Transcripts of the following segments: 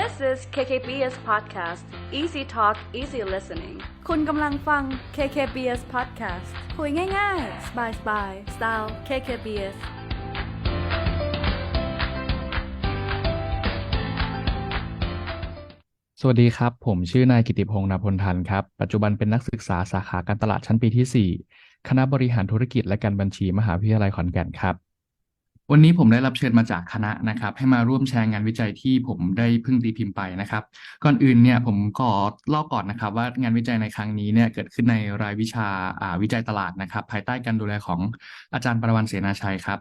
This is KKBS Podcast Easy Talk Easy Listening คุณกำลังฟัง KKBS Podcast คุยง่ายๆ สบายๆสไตล์ KKBS สวัสดีครับ ผมชื่อนายกิติพงษ์นาพลทันครับ ปัจจุบันเป็นนักศึกษาสาขาการตลาดชั้นปีที่ 4 คณะบริหารธุรกิจและการบัญชีมหาวิทยาลัยขอนแก่นครับ วันนี้ผมได้รับเชิญมาจากคณะนะครับ ให้มาร่วมแชร์งานวิจัยที่ผมได้เพิ่งตีพิมพ์ไปนะครับ ก่อนอื่นเนี่ยผมขอเล่าก่อนนะครับ ว่างานวิจัยในครั้งนี้เนี่ยเกิดขึ้นในรายวิชาวิจัยตลาดนะครับ ภายใต้การดูแลของอาจารย์ประวันเสนาชัยครับ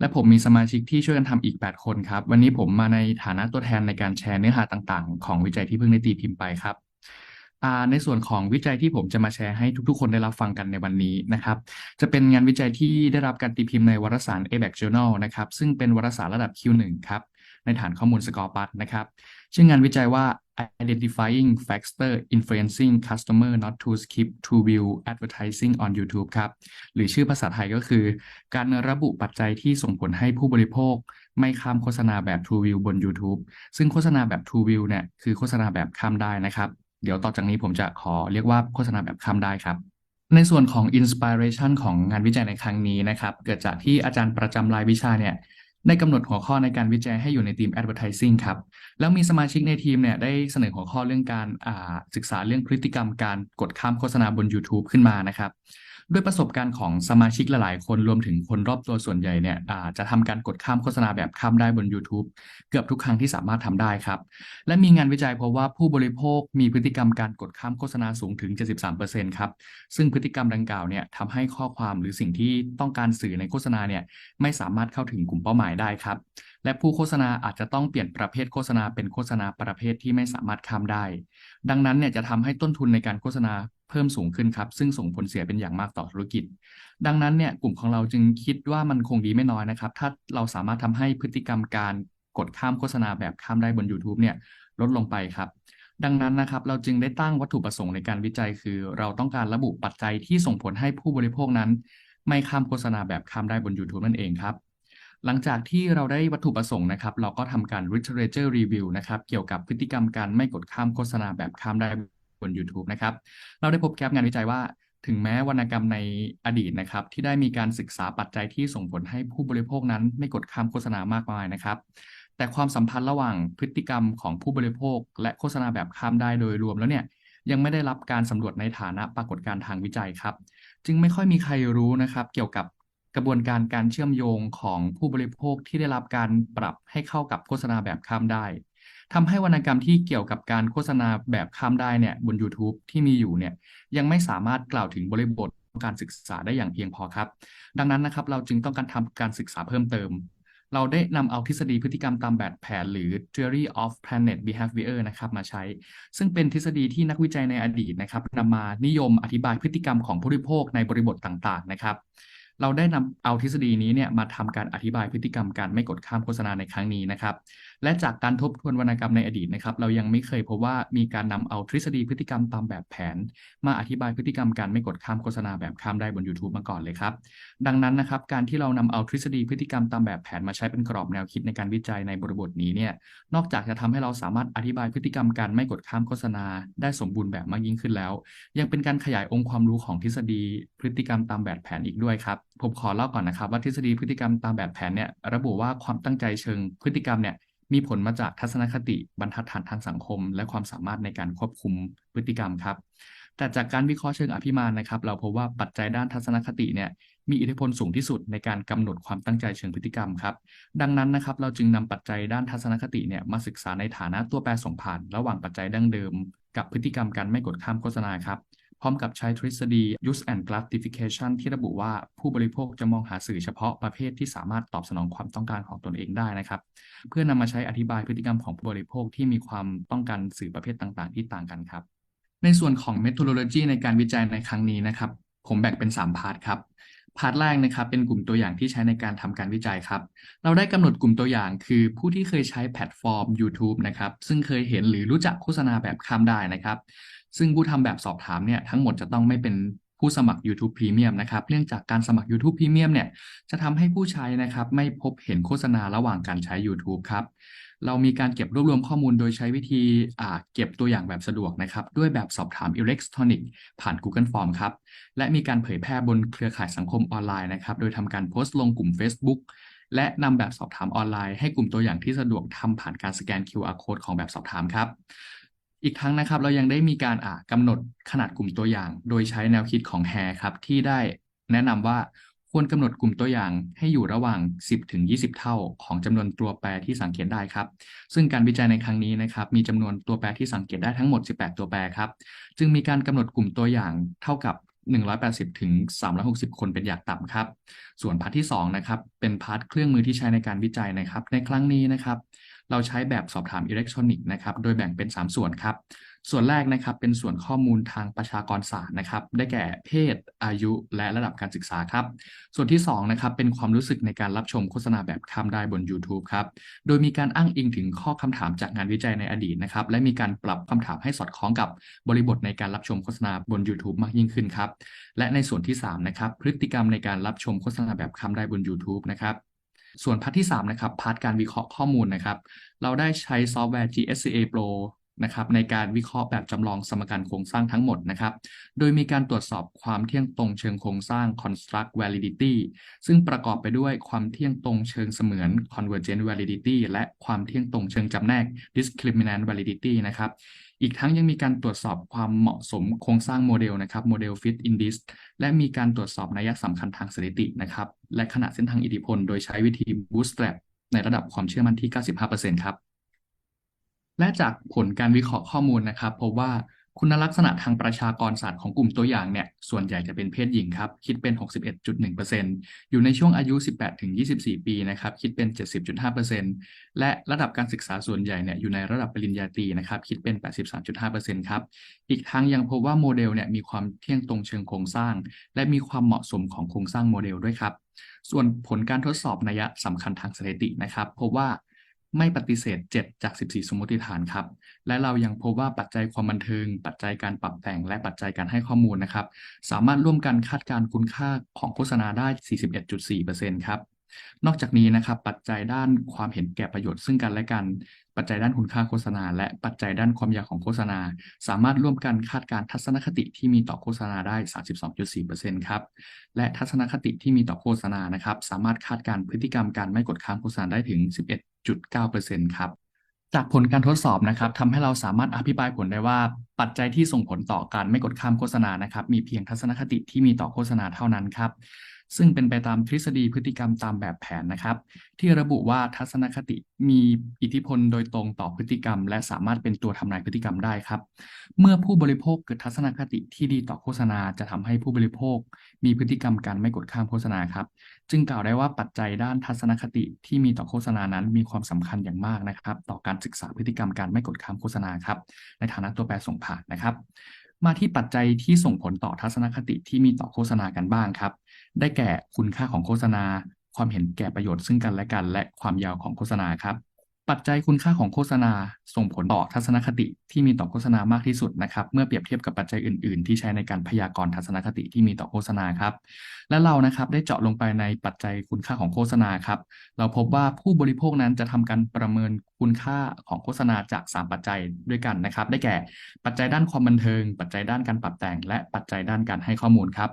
และผมมีสมาชิกที่ช่วยกันทำอีก 8 คนครับ วันนี้ผมมาในฐานะตัวแทนในการแชร์เนื้อหาต่างๆ ของวิจัยที่เพิ่งได้ตีพิมพ์ไปครับ ในส่วนของวิจัยที่ผมจะมาแชร์ให้ทุกๆ คนได้รับฟังกันในวันนี้นะครับ จะเป็นงานวิจัยที่ได้รับการตีพิมพ์ในวารสาร ABAC Journal นะครับ ซึ่งเป็นวารสารระดับ Q1 ครับ ในฐานข้อมูลสกอร์ปัดนะครับ ชื่องานวิจัยว่า Identifying Factor Influencing Customer Not to Skip to View Advertising on YouTube ครับ หรือชื่อภาษาไทยก็คือ การระบุปัจจัยที่ส่งผลให้ผู้บริโภคไม่ข้ามโฆษณาแบบ True View บน YouTube ซึ่งโฆษณาแบบ True View เนี่ยคือโฆษณาแบบข้ามได้นะครับ เดี๋ยวต่อจากนี้ผมจะขอเรียกว่าโฆษณาแบบข้ามได้ครับ ในส่วนของ inspiration ของงานวิจัยในครั้งนี้นะครับ เกิดจากที่อาจารย์ประจำรายวิชาเนี่ยได้กำหนดหัวข้อในการวิจัยให้อยู่ในทีม advertising ครับ แล้วมีสมาชิกในทีมเนี่ยได้เสนอหัวข้อเรื่องการศึกษาเรื่องพฤติกรรมการกดข้ามโฆษณาบน YouTube ขึ้นมานะครับ ด้วยประสบการณ์ของสมาชิกหลายๆ คนรวมถึงคนรอบตัวส่วนใหญ่เนี่ยจะทำการกดข้ามโฆษณาแบบข้ามได้บน YouTube เกือบทุกครั้งที่สามารถทำได้ครับ และมีงานวิจัยพบว่าผู้บริโภคมีพฤติกรรมการกดข้ามโฆษณาสูงถึง 73%ครับ ซึ่งพฤติกรรมดังกล่าวเนี่ยทำให้ข้อความหรือสิ่งที่ต้องการสื่อในโฆษณาเนี่ยไม่สามารถเข้าถึงกลุ่มเป้าหมายได้ครับ และผู้โฆษณาอาจจะต้องเปลี่ยนประเภทโฆษณาเป็นโฆษณาประเภทที่ไม่สามารถข้ามได้ ดังนั้นเนี่ยจะทำให้ต้นทุนในการโฆษณา เพิ่มสูงขึ้นครับ ซึ่งส่งผลเสียเป็นอย่างมากต่อธุรกิจ ดังนั้นเนี่ยกลุ่มของเราจึงคิดว่ามันคงดีไม่น้อยนะครับ ถ้าเราสามารถทำให้พฤติกรรมการกดข้ามโฆษณาแบบข้ามได้บน YouTube เนี่ยลดลงไปครับ ดังนั้นนะครับเราจึงได้ตั้งวัตถุประสงค์ในการวิจัย คือ เราต้องการระบุปัจจัยที่ส่งผลให้ผู้บริโภคนั้น ไม่ข้ามโฆษณาแบบข้ามได้บน YouTube นั่นเองครับหลังจากที่เราได้วัตถุประสงค์นะครับ เราก็ทำการ literature review นะครับ เกี่ยวกับพฤติกรรมการไม่กดข้ามโฆษณาแบบข้ามได้ บน YouTube นะครับ เราได้พบแคปงานวิจัยว่า ถึงแม้วรรณกรรมในอดีตนะครับ ที่ได้มีการศึกษาปัจจัยที่ส่งผลให้ผู้บริโภคนั้นไม่กดข้ามโฆษณามากมายนะครับ แต่ความสัมพันธ์ระหว่างพฤติกรรมของผู้บริโภค และโฆษณาแบบข้ามได้โดยรวมแล้วเนี่ยยังไม่ได้รับการสำรวจในฐานะปรากฏการทางวิจัยครับ จึงไม่ค่อยมีใครรู้นะครับ เกี่ยวกับกระบวนการการเชื่อมโยงของผู้บริโภคที่ได้รับการปรับให้เข้ากับโฆษณาแบบข้ามได้ ทำให้วรรณกรรมที่เกี่ยวกับการโฆษณาแบบข้ามได้เนี่ยบน YouTube ที่มีอยู่เนี่ยยังไม่สามารถกล่าวถึงบริบทการศึกษาได้อย่างเพียงพอครับ ดังนั้นนะครับเราจึงต้องการทำการศึกษาเพิ่มเติม เราได้นำเอาทฤษฎีพฤติกรรมตามแบบแผน หรือ Theory of Planet Behavior นะครับมาใช้ ซึ่งเป็นทฤษฎีที่นักวิจัยในอดีตนะครับนำมานิยมอธิบายพฤติกรรมของผู้บริโภคในบริบทต่างๆ นะครับเราได้นำเอาทฤษฎีนี้เนี่ยมาทำการอธิบายพฤติกรรมการไม่กดข้ามโฆษณาในครั้งนี้นะครับ และจากการทบทวนวรรณกรรมในอดีตนะครับ เรายังไม่เคยพบว่ามีการนำเอาทฤษฎีพฤติกรรมตามแบบแผน มาอธิบายพฤติกรรมการไม่กดข้ามโฆษณาแบบข้ามได้บน YouTube มาก่อนเลยครับ ดังนั้นนะครับ การที่เรานำเอาทฤษฎีพฤติกรรมตามแบบแผนมาใช้เป็นกรอบแนวคิดในการวิจัยในบริบทนี้เนี่ยนอกจากจะทำให้เราสามารถอธิบายพฤติกรรมการไม่กดข้ามโฆษณา ได้สมบูรณ์แบบมากยิ่งขึ้นแล้ว ยังเป็นการขยายองค์ความรู้ของทฤษฎีพฤติกรรมตามแบบแผนอีกด้วยครับผมขอเล่าก่อนนะครับว่าทฤษฎีพฤติกรรมตามแบบแผนเนี่ยระบุว่าความตั้งใจเชิงพฤติกรรมเนี่ย มีผลมาจากทัศนคติบรรทัดฐานทางสังคม และความสามารถในการควบคุมพฤติกรรมครับ แต่จากการวิเคราะห์เชิงอภิมานนะครับ เราพบว่าปัจจัยด้านทัศนคติเนี่ยมีอิทธิพลสูงที่สุดในการกำหนดความตั้งใจเชิงพฤติกรรมครับ ดังนั้นนะครับ เราจึงนำปัจจัยด้านทัศนคติเนี่ยมาศึกษาในฐานะตัวแปรส่งผ่าน ระหว่างปัจจัยดั้งเดิม กับพฤติกรรมการไม่กดข้ามโฆษณาครับ พร้อมกับใช้ทฤษฎี use and classification ที่ระบุว่าผู้บริโภคจะมองหาสื่อเฉพาะประเภทที่สามารถตอบสนองความต้องการของตนเองได้นะครับ เพื่อนำมาใช้อธิบายพฤติกรรมของผู้บริโภคที่มีความต้องการสื่อประเภทต่างๆ ที่ต่างกันครับ ในส่วนของ methodology ในการวิจัยในครั้งนี้นะครับ ผมแบ่งเป็น 3 พาร์ทครับพาร์ทแรกนะครับเป็นกลุ่มตัวอย่างที่ใช้ในการทำการวิจัยครับ เราได้กำหนดกลุ่มตัวอย่างคือผู้ที่เคยใช้แพลตฟอร์ม YouTube นะครับ ซึ่งเคยเห็นหรือรู้จักโฆษณาแบบข้ามได้นะครับ ซึ่งผู้ทำแบบสอบถามเนี่ยทั้งหมดจะต้องไม่เป็นผู้สมัคร YouTube Premium นะครับเนื่องจากการสมัคร YouTube Premium เนี่ยจะทำให้ผู้ใช้นะครับไม่พบเห็นโฆษณาระหว่างการใช้ YouTube ครับเรามีการเก็บรวบรวมข้อมูลโดยใช้วิธีเก็บตัวอย่างแบบสะดวกนะครับ ด้วยแบบสอบถามอิเล็กทรอนิกส์ผ่าน Google Form ครับ และมีการเผยแพร่บนเครือข่ายสังคมออนไลน์นะครับ โดยทำการโพสต์ลงกลุ่ม Facebook และนำแบบสอบถามออนไลน์ให้กลุ่มตัวอย่างที่สะดวกทำผ่านการสแกน QR code ของแบบสอบถามครับ อีกทั้งนะครับ เรายังได้มีการอ่ากำหนดขนาดกลุ่มตัวอย่าง โดยใช้แนวคิดของ Hare ครับที่ได้แนะนำว่าควรกำหนดกลุ่มตัวอย่างให้อยู่ระหว่าง 10ถึง20 เท่าของจำนวนตัวแปรที่สังเกตได้ครับ ซึ่งการวิจัยในครั้งนี้นะครับ มีจำนวนตัวแปรที่สังเกตได้ทั้งหมด 18 ตัวแปรครับ จึงมีการกำหนดกลุ่มตัวอย่างเท่ากับ 180ถึง360 คนเป็นอย่างต่ำครับ ส่วนพาร์ทที่2นะครับเป็นพาร์ทเครื่องมือที่ใช้ในการวิจัยนะครับ ในครั้งนี้นะครับ เราใช้แบบสอบถามอิเล็กทรอนิกส์นะครับโดยแบ่งเป็น 3 ส่วนครับ ส่วนแรกนะครับเป็นส่วนข้อมูลทางประชากรศาสตร์นะครับ ได้แก่เพศ อายุ และระดับการศึกษาครับ ส่วนที่2นะครับเป็นความรู้สึกในการรับชมโฆษณาแบบข้ามได้บน YouTube ครับ โดยมีการอ้างอิงถึงข้อคำถามจากงานวิจัยในอดีตนะครับ และมีการปรับคำถามให้สอดคล้องกับบริบทในการรับชมโฆษณาบน YouTube มากยิ่งขึ้นครับ และในส่วนที่3นะครับพฤติกรรมในการรับชมโฆษณาแบบข้ามได้บน YouTube นะครับ ส่วนพาร์ทที่3นะครับพาร์ทการวิเคราะห์ข้อมูลนะครับ เราได้ใช้ซอฟต์แวร์ GSCA Pro นะครับในการวิเคราะห์แบบจำลองสมการโครงสร้างทั้งหมดนะครับ โดยมีการตรวจสอบความเที่ยงตรงเชิงโครงสร้าง construct validity ซึ่งประกอบไปด้วยความเที่ยงตรงเชิงเสมือน convergent validity และความเที่ยงตรงเชิงจำแนก discriminant validity นะครับ อีกทั้งยังมีการตรวจสอบความเหมาะสมโครงสร้างโมเดลนะครับโมเดล fit index และมีการตรวจสอบนัยสำคัญทางสถิตินะครับ และขนาดเส้นทางอิทธิพล โดยใช้วิธี bootstrap ในระดับความเชื่อมั่นที่ 95%ครับและจากผลการวิเคราะห์ข้อมูลนะครับพบว่า คุณลักษณะทางประชากรศาสตร์ของกลุ่มตัวอย่างเนี่ย ส่วนใหญ่จะเป็นเพศหญิงครับ คิดเป็น 61.1%อยู่ในช่วงอายุ 18-24 ปีนะครับ คิดเป็น 70.5%และระดับการศึกษาส่วนใหญ่เนี่ยอยู่ในระดับปริญญาตรีนะครับ คิดเป็น 83.5%ครับ อีกทั้งยังพบว่าโมเดลเนี่ยมีความเที่ยงตรงเชิงโครงสร้าง และมีความเหมาะสมของโครงสร้างโมเดลด้วยครับ ส่วนผลการทดสอบนัยสำคัญทางสถิตินะครับ พบว่า ไม่ปฏิเสธ 7 จาก 14 สมมติฐานครับ และเรายังพบว่าปัจจัยความบันเทิง ปัจจัยการปรับแต่ง และปัจจัยการให้ข้อมูลนะครับ สามารถร่วมกันคาดการคุณค่าของโฆษณาได้ 41.4%ครับ นอกจากนี้นะครับ ปัจจัยด้านความเห็นแก่ประโยชน์ซึ่งกันและกัน ปัจจัยด้านคุณค่าโฆษณา และปัจจัยด้านความยาวของโฆษณา สามารถร่วมกันคาดการทัศนคติที่มีต่อโฆษณาได้ 32.4%ครับ และทัศนคติที่มีต่อโฆษณานะครับ สามารถคาดการพฤติกรรมการไม่กดข้ามโฆษณาได้ถึง 6.9%ครับจากผลการทดสอบนะครับทำให้เราสามารถอภิบายผลได้ว่า ปัจจัยที่ส่งผลต่อการไม่กดข้ามโฆษณานะครับ มีเพียงทัศนคติที่มีต่อโฆษณาเท่านั้นครับ ซึ่งเป็นไปตามทฤษฎีพฤติกรรมตามแบบแผนนะครับ ที่ระบุว่าทัศนคติมีอิทธิพลโดยตรงต่อพฤติกรรม และสามารถเป็นตัวทำนายพฤติกรรมได้ครับ เมื่อผู้บริโภคเกิดทัศนคติที่ดีต่อโฆษณาจะทำให้ผู้บริโภค มีพฤติกรรมการไม่กดข้ามโฆษณาครับ จึงกล่าวได้ว่าปัจจัยด้านทัศนคติที่มีต่อโฆษณานั้นมีความสำคัญอย่างมากนะครับ ต่อการศึกษาพฤติกรรมการไม่กดข้ามโฆษณาครับ ในฐานะตัวแปรส่งผ่านนะครับ มาที่ปัจจัยที่ส่งผลต่อทัศนคติที่มีต่อโฆษณากันบ้างครับ ได้แก่คุณค่าของโฆษณา ความเห็นแก่ประโยชน์ซึ่งกันและกัน และความยาวของโฆษณาครับ ปัจจัยคุณค่าของโฆษณา ส่งผลต่อทัศนคติที่มีต่อโฆษณามากที่สุดนะครับ เมื่อเปรียบเทียบกับปัจจัยอื่น ๆ ที่ใช้ในการพยากรณ์ทัศนคติที่มีต่อโฆษณาครับ และเรานะครับได้เจาะลงไปในปัจจัยคุณค่าของโฆษณาครับ เราพบว่าผู้บริโภคนั้นจะทำการประเมินคุณค่าของโฆษณาจาก 3 ปัจจัยด้วยกันนะครับ ได้แก่ปัจจัยด้านความบันเทิง ปัจจัยด้านการปรับแต่ง และปัจจัยด้านการให้ข้อมูลครับ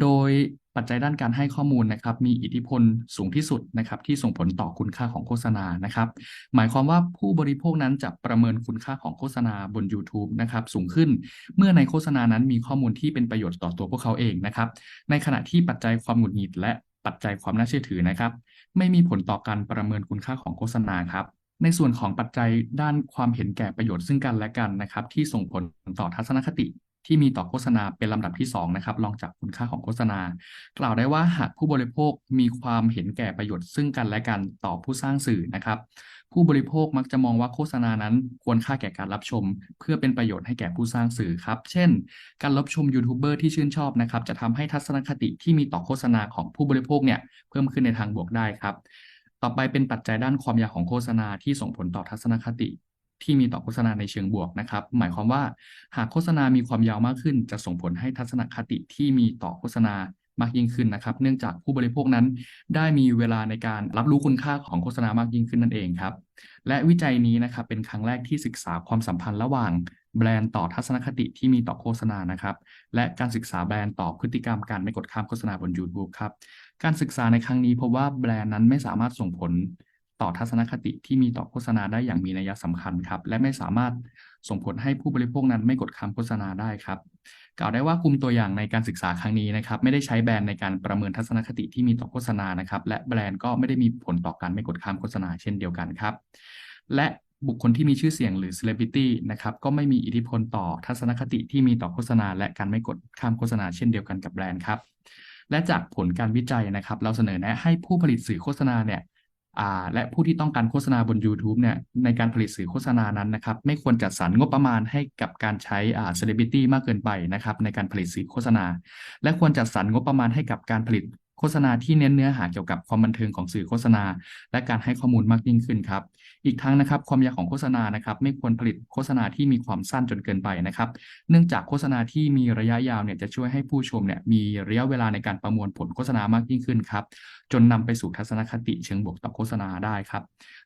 โดยปัจจัยด้านการให้ข้อมูลนะครับ มีอิทธิพลสูงที่สุดนะครับ ที่ส่งผลต่อคุณค่าของโฆษณานะครับ หมายความว่าผู้บริโภคนั้นจะประเมินคุณค่าของโฆษณาบน YouTube นะครับ สูงขึ้นเมื่อในโฆษณานั้นมีข้อมูลที่เป็นประโยชน์ต่อตัวพวกเขาเองนะครับ ในขณะที่ปัจจัยความหงุดหงิดและปัจจัยความน่าเชื่อถือนะครับ ไม่มีผลต่อการประเมินคุณค่าของโฆษณาครับในส่วนของปัจจัยด้านความเห็นแก่ประโยชน์ซึ่งกันและกันนะครับ ที่ส่งผลต่อทัศนคติ ที่มีต่อโฆษณาเป็นลำดับที่2นะครับรองจากคุณค่าของโฆษณา กล่าวได้ว่าหากผู้บริโภคมีความเห็นแก่ประโยชน์ซึ่งกันและกันต่อผู้สร้างสื่อนะครับ ผู้บริโภคมักจะมองว่าโฆษณานั้นควรค่าแก่การรับชม เพื่อเป็นประโยชน์ให้แก่ผู้สร้างสื่อครับ เช่น การรับชมยูทูบเบอร์ที่ชื่นชอบนะครับจะทำให้ทัศนคติที่มีต่อโฆษณาของผู้บริโภคเนี่ยเพิ่มขึ้นในทางบวกได้ครับ ต่อไปเป็นปัจจัยด้านความยาวของโฆษณาที่ส่งผลต่อทัศนคติ ที่มีต่อโฆษณาในเชิงบวกนะครับ หมายความว่าหากโฆษณามีความยาวมากขึ้น จะส่งผลให้ทัศนคติที่มีต่อโฆษณามากยิ่งขึ้นนะครับ เนื่องจากผู้บริโภคนั้น ได้มีเวลาในการรับรู้คุณค่าของโฆษณามากยิ่งขึ้นนั่นเองครับ และวิจัยนี้นะครับเป็นครั้งแรกที่ศึกษาความสัมพันธ์ระหว่างแบรนด์ต่อทัศนคติที่มีต่อโฆษณานะครับ และการศึกษาแบรนด์ต่อพฤติกรรมการไม่กดข้ามโฆษณาบน YouTube ครับ การศึกษาในครั้งนี้พบว่าแบรนด์นั้นไม่สามารถส่งผล ต่อทัศนคติที่มีต่อโฆษณาได้อย่างมีนัยสำคัญครับ และไม่สามารถส่งผลให้ผู้บริโภคนั้นไม่กดข้าโฆษณาได้ครับ กล่าวได้ว่ากลุ่มตัวอย่างในการศึกษาครั้งนี้นะครับ ไม่ได้ใช้แบรนด์ในการประเมินทัศนคติที่มีต่อโฆษณานะครับ และแบรนด์ก็ไม่ได้มีผลต่อการไม่กดข้ามโฆษณาเช่นเดียวกันครับ และบุคคลที่มีชื่อเสียงหรือ celebrity นะครับก็ไม่มีอิทธิพลต่อทัศนคติที่มีต่อโฆษณา และการไม่กดข้ามโฆษณาเช่นเดียวกันกับแบรนด์ครับ และจากผลการวิจัยนะครับ เราเสนอแนะให้ผู้ผลิตสื่อโฆษณาเนี่ย และผู้ที่ต้องการโฆษณาบน YouTube เนี่ยในการผลิตสื่อโฆษณานั้นนะครับไม่ควรจัดสรรงบประมาณให้กับการใช้เซเลบริตี้มากเกินไปนะครับในการผลิตสื่อโฆษณา และควรจัดสรรงบประมาณให้กับการผลิต โฆษณาที่เน้นเนื้อหาเกี่ยวกับความบันเทิงของสื่อโฆษณา และการให้ข้อมูลมากยิ่งขึ้นครับ อีกทั้งนะครับความยาวของโฆษณานะครับไม่ควรผลิตโฆษณาที่มีความสั้นจนเกินไปนะครับ เนื่องจากโฆษณาที่มีระยะยาวเนี่ยจะช่วยให้ผู้ชมเนี่ยมีระยะเวลาในการประมวลผลโฆษณามากยิ่งขึ้นครับจนนำไปสู่ทัศนคติเชิงบวกต่อโฆษณาได้ครับ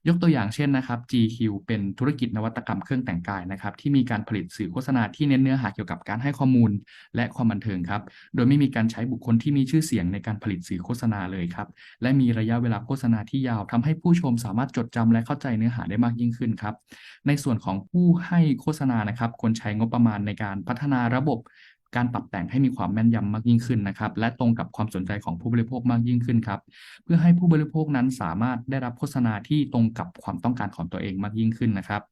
ยกตัวอย่างเช่นนะครับ GQ เป็นธุรกิจนวัตกรรมเครื่องแต่งกายนะครับ ที่มีการผลิตสื่อโฆษณาที่เน้นเนื้อหาเกี่ยวกับการให้ข้อมูล และความบันเทิงครับ โดยไม่มีการใช้บุคคลที่มีชื่อเสียงในการผลิตสื่อโฆษณาเลยครับ และมีระยะเวลาโฆษณาที่ยาวทำให้ผู้ชมสามารถจดจำและเข้าใจเนื้อหาได้มากยิ่งขึ้นครับ ในส่วนของผู้ให้โฆษณานะครับควรใช้งบประมาณในการพัฒนาระบบ การปรับแต่งให้มีความแม่นยำมากยิ่งขึ้นนะครับ และตรงกับความสนใจของผู้บริโภคมากยิ่งขึ้นครับ เพื่อให้ผู้บริโภคนั้นสามารถได้รับโฆษณาที่ตรงกับความต้องการของตัวเองมากยิ่งขึ้นนะครับ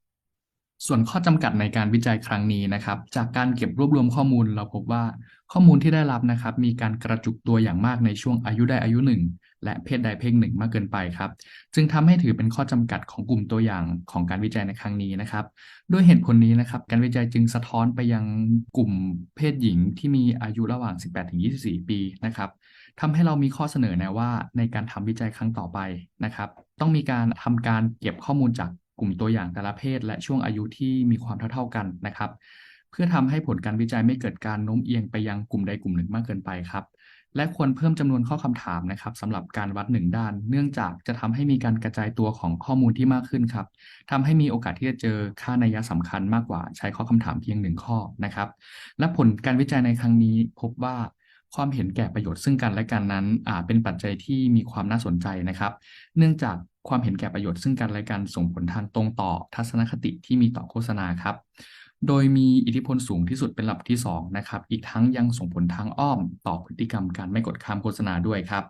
ส่วนข้อจำกัดในการวิจัยครั้งนี้นะครับ จากการเก็บรวบรวมข้อมูลเราพบว่าข้อมูลที่ได้รับนะครับ มีการกระจุกตัวอย่างมากในช่วงอายุได้อายุหนึ่ง และเพศใดเพศหนึ่งมากเกินไปครับ จึงทำให้ถือเป็นข้อจำกัดของกลุ่มตัวอย่างของการวิจัยในครั้งนี้นะครับ ด้วยเหตุผลนี้นะครับ การวิจัยจึงสะท้อนไปยังกลุ่มเพศหญิงที่มีอายุระหว่าง 18-24 ปีนะครับทำให้เรามีข้อเสนอแนะว่าในการทำวิจัยครั้งต่อไปนะครับ ต้องมีการทำการเก็บข้อมูลจากกลุ่มตัวอย่างแต่ละเพศ และช่วงอายุที่มีความเท่า ๆกันนะครับ เพื่อทำให้ผลการวิจัยไม่เกิดการโน้มเอียงไปยังกลุ่มใดกลุ่มหนึ่งมากเกินไปครับ และควรเพิ่มจำนวนข้อคำถามนะครับสำหรับการวัดหนึ่งด้าน เนื่องจากจะทำให้มีการกระจายตัวของข้อมูลที่มากขึ้นครับทำให้มีโอกาสที่จะเจอค่านัยสำคัญมากกว่า ใช้ข้อคำถามเพียงหนึ่งข้อนะครับ และผลการวิจัยในครั้งนี้พบว่าความเห็นแก่ประโยชน์ซึ่งกันและกันนั้นอาจเป็นปัจจัยที่มีความน่าสนใจนะครับ เนื่องจากความเห็นแก่ประโยชน์ซึ่งกันและกันส่งผลทางตรงต่อทัศนคติที่มีต่อโฆษณาครับ โดยมีอิทธิพลสูงที่สุดเป็นลำดับที่2นะครับ อีกทั้งยังส่งผลทางอ้อมต่อพฤติกรรมการไม่กดข้ามโฆษณาด้วยครับ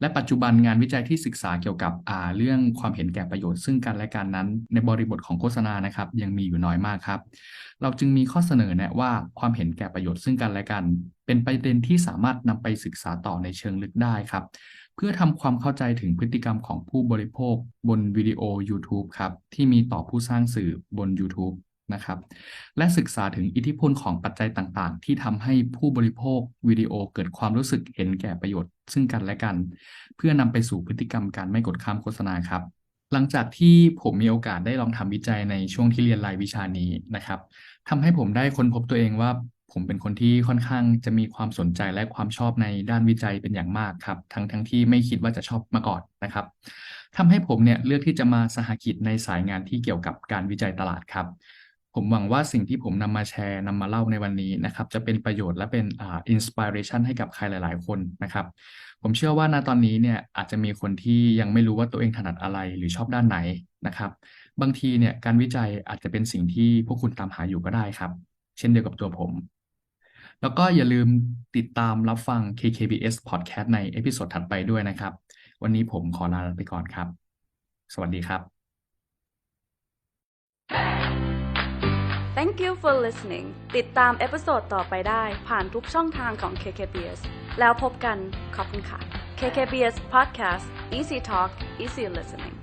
และปัจจุบันงานวิจัยที่ศึกษาเกี่ยวกับอ่าเรื่องความเห็นแก่ประโยชน์ซึ่งกันและกันนั้น ในบริบทของโฆษณานะครับ ยังมีอยู่น้อยมากครับ เราจึงมีข้อเสนอแนะว่าความเห็นแก่ประโยชน์ซึ่งกันและกัน เป็นประเด็นที่สามารถนำไปศึกษาต่อในเชิงลึกได้ครับเพื่อทำความเข้าใจถึงพฤติกรรมของผู้บริโภค บนวิดีโอ YouTube ครับ ที่มีต่อผู้สร้างสื่อบน YouTube นะครับ และศึกษาถึงอิทธิพลของปัจจัยต่างๆ ที่ทำให้ผู้บริโภควิดีโอเกิดความรู้สึกเห็นแก่ประโยชน์ ซึ่งกันและกัน เพื่อนำไปสู่พฤติกรรมการไม่กดข้ามโฆษณาครับหลังจากที่ผมมีโอกาสได้ลองทำวิจัยในช่วงที่เรียนรายวิชานี้นะครับทำให้ผมได้ค้นพบตัวเองว่าผมเป็นคนที่ค่อนข้างจะมีความสนใจและความชอบในด้านวิจัยเป็นอย่างมากครับ ทั้งทั้งที่ไม่คิดว่าจะชอบมาก่อนนะครับทำให้ผมเนี่ยเลือกที่จะมาสหกิจในสายงานที่เกี่ยวกับการวิจัยตลาดครับ ผมหวังว่าสิ่งที่ผมนำมาแชร์นำมาเล่าในวันนี้นะครับ จะเป็นประโยชน์และเป็นอ่าอินสปิเรชันให้กับใครหลาย ๆ คนนะครับ ผมเชื่อว่าณตอนนี้เนี่ยอาจจะมีคนที่ยังไม่รู้ว่าตัวเองถนัดอะไรหรือชอบด้านไหนนะครับ บางทีเนี่ยการวิจัยอาจจะเป็นสิ่งที่พวกคุณตามหาอยู่ก็ได้ครับ เช่นเดียวกับตัวผม แล้วก็อย่าลืมติดตามรับฟัง KKBS Podcast ในเอพิโซดถัดไปด้วยนะครับ วันนี้ผมขอลาไปก่อนครับ สวัสดีครับ Thank you for listening ติดตามเอพิโซดต่อไปได้ผ่านทุกช่องทางของ KKBS แล้วพบกัน ขอบคุณค่ะ KKBS Podcast Easy Talk Easy Listening